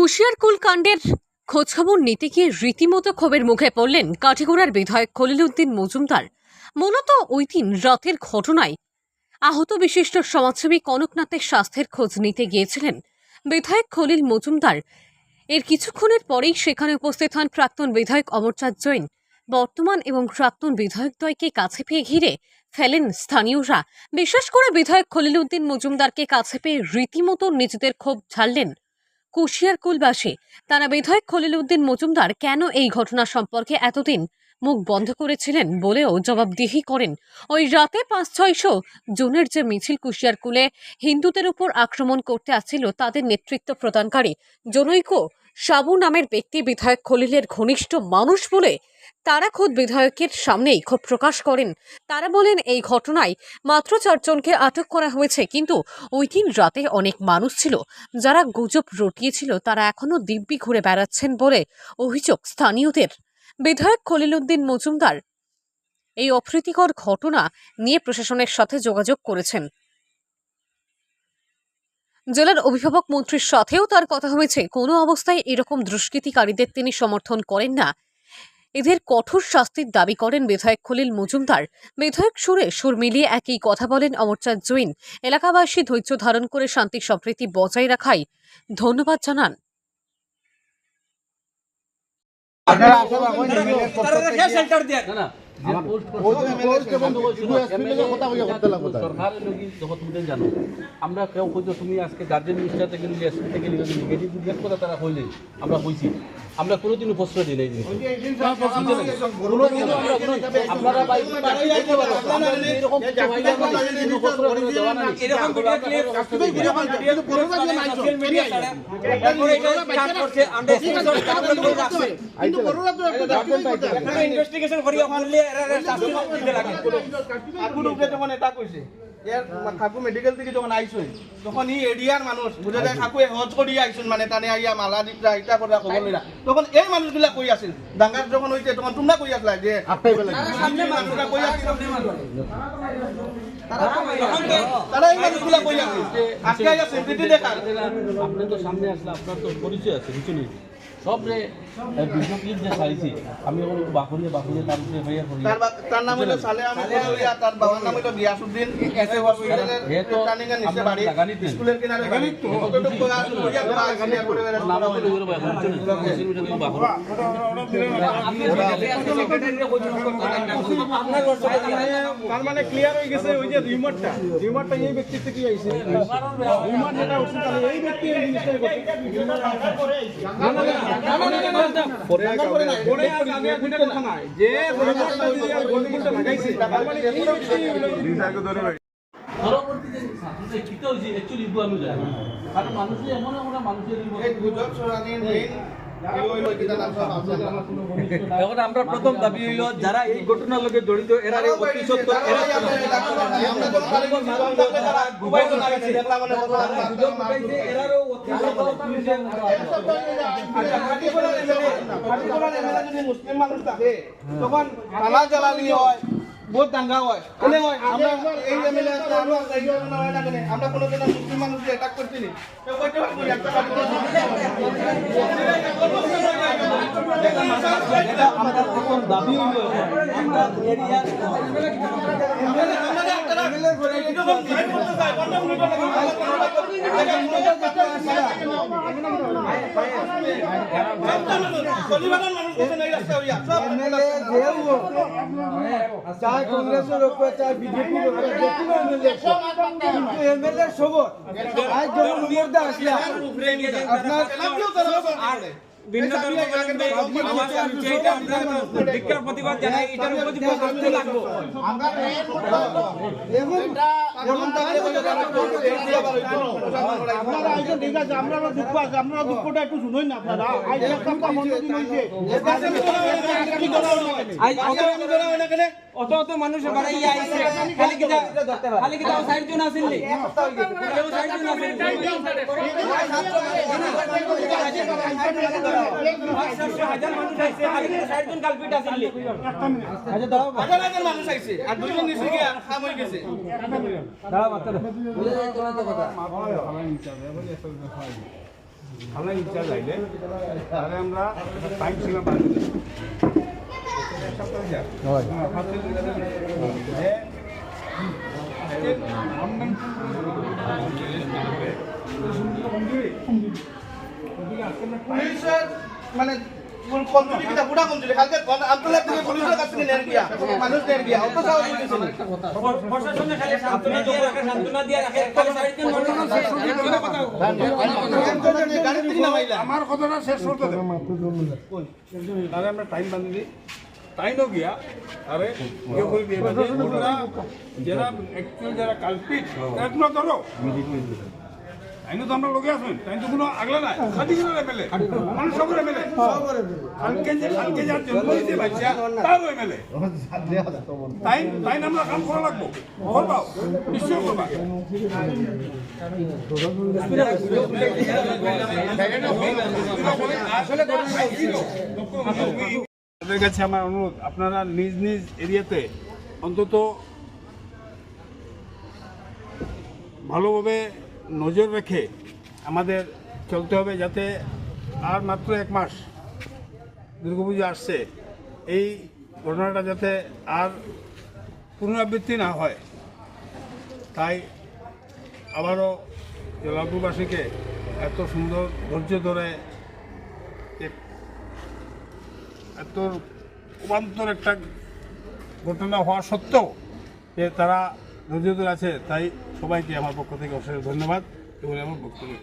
কুশিয়ারকুল কাণ্ডের খোঁজখবর নিতে গিয়ে রীতিমতো ক্ষোভের মুখে পড়লেন কাঠিগোড়ার বিধায়ক খলিল উদ্দিন মজুমদার। মূলত ওই দিন রাতের ঘটনায় আহত বিশিষ্ট সমাজসেবী কনকনাথের স্বাস্থ্যের খোঁজ নিতে গিয়েছিলেন বিধায়ক খলিল মজুমদার। এর কিছুক্ষণের পরেই সেখানে উপস্থিত হন প্রাক্তন বিধায়ক অমরচাঁদ জৈন। বর্তমান এবং প্রাক্তন বিধায়কদ্বয়কে কাছে পেয়ে ঘিরে ফেলেন স্থানীয়রা। বিশেষ করে বিধায়ক খলিল উদ্দিন মজুমদারকে কাছে পেয়ে রীতিমতো নিজেদের ক্ষোভ ঝাড়লেন কুশিয়ারকুলবাসী তারা বিধায়ক খলিল উদ্দিন মজুমদার কেন এই ঘটনা সম্পর্কে এতদিন মুখ বন্ধ করেছিলেন বলেও জবাবদিহি করেন। ওই রাতে পাঁচ ছয়শো জুনের যে মিছিল কুশিয়ার কুলে হিন্দুদের উপর আক্রমণ করতে আসছিল তাদের নেতৃত্ব প্রদানকারী জনৈক সাবু নামের ব্যক্তি বিধায়ক খলিলের ঘনিষ্ঠ মানুষ বলে তারা খোদ বিধায়কের সামনেই ক্ষোভ প্রকাশ করেন। তারা বলেন, এই ঘটনায় মাত্র চারজনকে আটক করা হয়েছে, কিন্তু ওই দিন রাতে অনেক মানুষ ছিল। যারা গুজব রটিয়েছিল, তারা এখনও দিব্যি ঘুরে বেড়াচ্ছেন বলে অভিযোগ স্থানীয়দের। বিধায়ক খলিল উদ্দিন মজুমদার এই অপ্রীতিকর ঘটনা নিয়ে প্রশাসনের সাথে যোগাযোগ করেছেন। জেলার অভিভাবক মন্ত্রীর সাথেও তার কথা হয়েছে। কোনো অবস্থায় এরকম দুষ্কৃতিকারীদের তিনি সমর্থন করেন না। এদের কঠোর শাস্তির দাবি করেন বিধায়ক খলিল মজুমদার। বিধায়ক সুরে সুর মিলিয়ে একই কথা বলেন অমরচাঁদ জৈন। এলাকাবাসী ধৈর্য ধারণ করে শান্তি সম্প্রীতি বজায় রাখাই ধন্যবাদ জানান। দিয়ে। আমরা কেউ হয়তো তুমি আজকে গার্জেন মিনিস্টার থেকে নিলে এসপি থেকে নিলে নেগেটিভ কথা তারা হইলে আমরা হইছি। আমরা কোনোদিনও প্রশ্রয় দিই না এই জিনিসটা। কোনোদিনও আমরা কোনো- আপনারা ইনভেস্টিগেশন করিয়া ঠাকুর উপরে যখন এটা কইছে ইয়ার ঠাকুর মেডিকেল থেকে যখন আইসুন তখন ই এরিয়ার মানুষ বুঝে যায় ঠাকুর হজ করি আইসুন মানে টানে আইয়া মালা দিকরা ইটা করে খবর নিরা তখন এই মানুষগুলা কই আছিল? দাঙ্গার যখন হইছে তখন তোমরা কই আসলা যে সামনে মানুষরা কই আছিল? তারা এই মানুষগুলা কই আছিল আজকে আইয়া সিম্পিটি দেখান। আপনি তো সামনে আসলে আপনার তো পরিচয় আছে কিছু নেই সব রে ভিডিও ক্লিপ যে চাইছি আমি এখন বাকুলিয়ে বাকুলিয়ে তার উপরে ভাইয়া করি তার নাম হলো সালে আহমেদ হইয়া তার বাবার নাম হলো গিয়াসউদ্দিন এসএ হসপিটালের হে তো নিচে বাড়ি স্কুলের কিনারে বাড়ি কতটুকু কইয়া কইয়া বা আইসিয়া করে বেড়াচ্ছে। নাম বলে ওগুলো বাকুলি। কিছু নেই। বাকুলি তার মানে ক্লিয়ার হয়ে গেছে ওই যে রিমোটটা রিমোটটা এই ব্যক্তি থেকে আইছে রিমোট যেটা উঠছে তাহলে এই ব্যক্তি এই জিনিসটা পরে আগে একটা কথা যে পরবর্তীতে ছাত্রদের কিতে হয়েছে অ্যাকচুয়ালি ইগো আমি কারণ মানুষের এমন এমন মানুষের এখন আমরা প্রথম দাবি হইল যারা এই ঘটনার লগে জড়িত এরা অতি সত্তর এরা মুসলিম মানুষ থাকে তখন থানা জ্বালানি হয়। বহুত দাঙ্গা হয়। কোনে হয় আমরা এই এমএলএ আছে আমরা হয় না কেনে? আমরা কোনোদিন মুসলিম মানুষকে অ্যাটাক করছি নি। আমরা প্রথম দাবি হইল আমরা এরিয়ার চায় কংগ্রেসের উপর চায় বিজেপির উপর যে কোনো এমএলএ কিন্তু এমএলএ সবর আজ যখন উপর আসলে আপনার ভিন্ন আমরা প্রতিবাদ জানাই এটার উপর প্রশাসন লাগবো থাকলে আপনারা আইসেন ঠিক আছে আপনারা দুঃখ আছে আপনারা দুঃখটা একটু শুনুন না আপনারা। আজ একটা মন্দ দিন হয়েছে। অত অত অত মানুষ বাড়াই আইছে খালি কিটা খালি কিটা সাইড জন আসেননি? কেউ সাইড জন আসেননি? হাজার মানুষ আইছে খালি কিটা সাইড জন কালপিট আসেননি? হাজার হাজার মানুষ আইছে আর দুজন নিচে গিয়ে খাম হয়ে গেছে। থানা ইনচার্জ আইলে তাহলে আমরা টাইম সীমা বান্ধি দিই। এক সপ্তাহ যা। হ্যাঁ, পাঁচ দিন ধরে। যে আজকে online পুলিশের মানে আমার কথাটা শেষ করতে আমরা টাইম বান্ধি দিই। টাইমও গিয়া আরে যারা অ্যাকচুয়াল যারা কালপিট তারা ধরো। আইনও তো আমরা লোকে আসবেন তাই তো কোনো আগলা নাই। খাদি এমএলএ সবর এমএলএ। যে যার জন্ম বাচ্চা তাও এমএলএ। তাই তাই আমরা কাম করা লাগবো। করবাও নিশ্চয় করবা আপনাদের কাছে আমার অনুরোধ আপনারা নিজ নিজ এরিয়াতে অন্তত ভালোভাবে নজর রেখে আমাদের চলতে হবে যাতে আর মাত্র এক মাস দুর্গাপুজো আসছে, এই ঘটনাটা যাতে আর পুনরাবৃত্তি না হয়। তাই আবারও জলাপুরবাসীকে এত সুন্দর ধৈর্য ধরে এত উপান্তর একটা ঘটনা হওয়া সত্ত্বেও যে তারা ধৈর্য ধরে আছে তাই সবাইকে আমার পক্ষ থেকে অশেষ ধন্যবাদ এবং আমার বক্তব্য।